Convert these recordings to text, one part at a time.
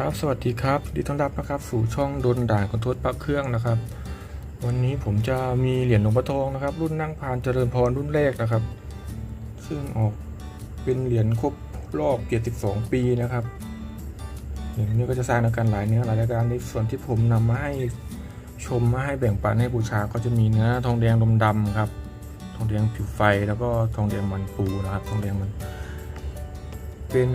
ครับ สวัสดีครับ ดีต้อนรับนะครับ สู่ช่องโดนด่านคอนโทรลปักเครื่องนะครับ วันนี้ผมจะมีเหรียญหลวงพ่อทองนะครับ รุ่นนั่งพานเจริญพรรุ่นแรกนะครับ ซึ่งออกเป็นเหรียญครบรอบ72ปีนะครับเหรียญนี้ก็จะสร้างในการหลายเนื้อหลายรายการในส่วนที่ผมนำมาให้ชมมาให้แบ่งปันให้บูชาก็จะมีเนื้อทองแดงดำดำครับ ทองแดงผิวไฟแล้วก็ทองแดงมันปูนะครับ ทองแดงมัน เป็น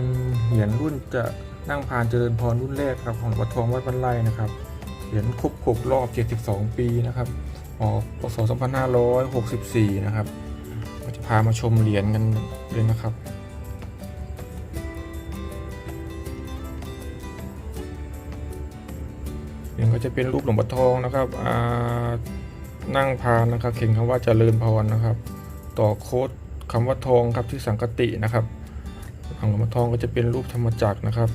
เหรียญรุ่นจะ นั่งพานเจริญพรรุ่นแรกครับของวัดทองวัดบ้านไร่นะครับเหรียญครบครบรอบ 72 ปีนะครับออกพศ2564 นะครับก็จะพามาชมเหรียญกันเลยนะครับเหรียญก็จะเป็นรูปหลวงพ่อทองนะครับนั่งพานนะครับ เขียนคำว่าเจริญพรนะครับ ต่อโค้ดคำว่าทองครับที่สังกตินะครับหางหลวงพ่อทองก็จะเป็นรูปธรรมจักรนะครับ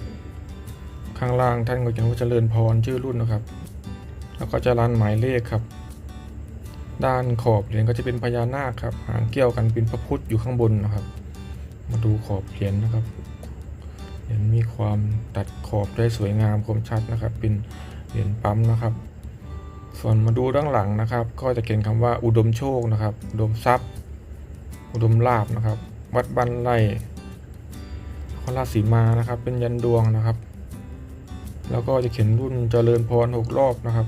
ข้างล่างท่านก็เขียนว่าเจริญพรชื่อรุ่นนะครับ แล้วก็จะรันหมายเลขครับ ด้านขอบเหรียญก็จะเป็นพญานาคครับหางเกี่ยวกันเป็นพระพุทธอยู่ข้างบนนะครับ มาดูขอบเหรียญนะครับเหรียญมีความตัดขอบได้สวยงามคมชัดนะครับ เป็นเหรียญปั๊มนะครับ ส่วนมาดูด้านหลังนะครับ ก็จะเขียนคำว่าอุดมโชคนะครับอุดมทรัพย์ อุดมลาบนะครับ วัดบ้านไร่นครราชสีมานะครับ เป็นยันดวงนะครับ แล้วก็จะเขียนรุ่นเจริญพรหกรอบนะครับ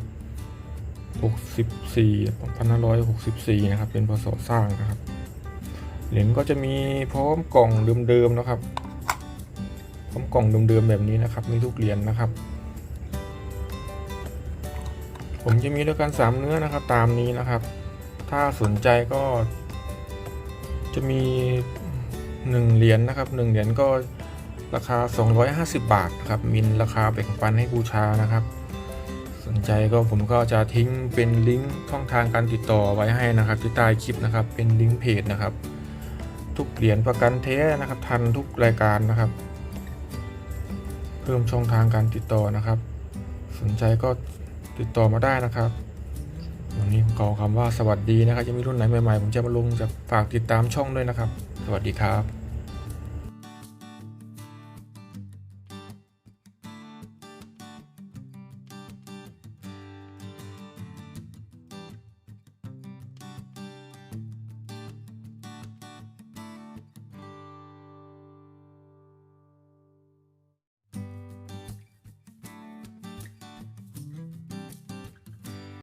64 2564 นะครับ เป็นพศสร้างนะครับ เหรียญก็จะมีพร้อมกล่องเดิมๆนะครับ พร้อมกล่องเดิมๆแบบนี้นะครับ มีทุกเหรียญนะครับ ผมจะมีด้วยกัน 3 เนื้อนะครับ ตามนี้นะครับ ถ้าสนใจก็จะมี 1 เหรียญนะครับ 1 เหรียญก็ ราคา 250 บาทนะครับ มินราคาแบ่งปันให้บูชานะครับ สนใจก็ผมก็จะทิ้งเป็นลิงก์ช่องทางการติดต่อไว้ให้นะครับที่ใต้คลิปนะครับ เป็นลิงก์เพจนะครับ ทุกเหรียญประกันแท้นะครับ ทันทุกรายการนะครับ เพิ่มช่องทางการติดต่อนะครับ สนใจก็ติดต่อมาได้นะครับวันนี้ผมขอคำว่าสวัสดีนะครับจะมีรุ่นไหนใหม่ๆผมจะมาลงจะฝากติดตามช่องด้วยนะครับ สวัสดีครับ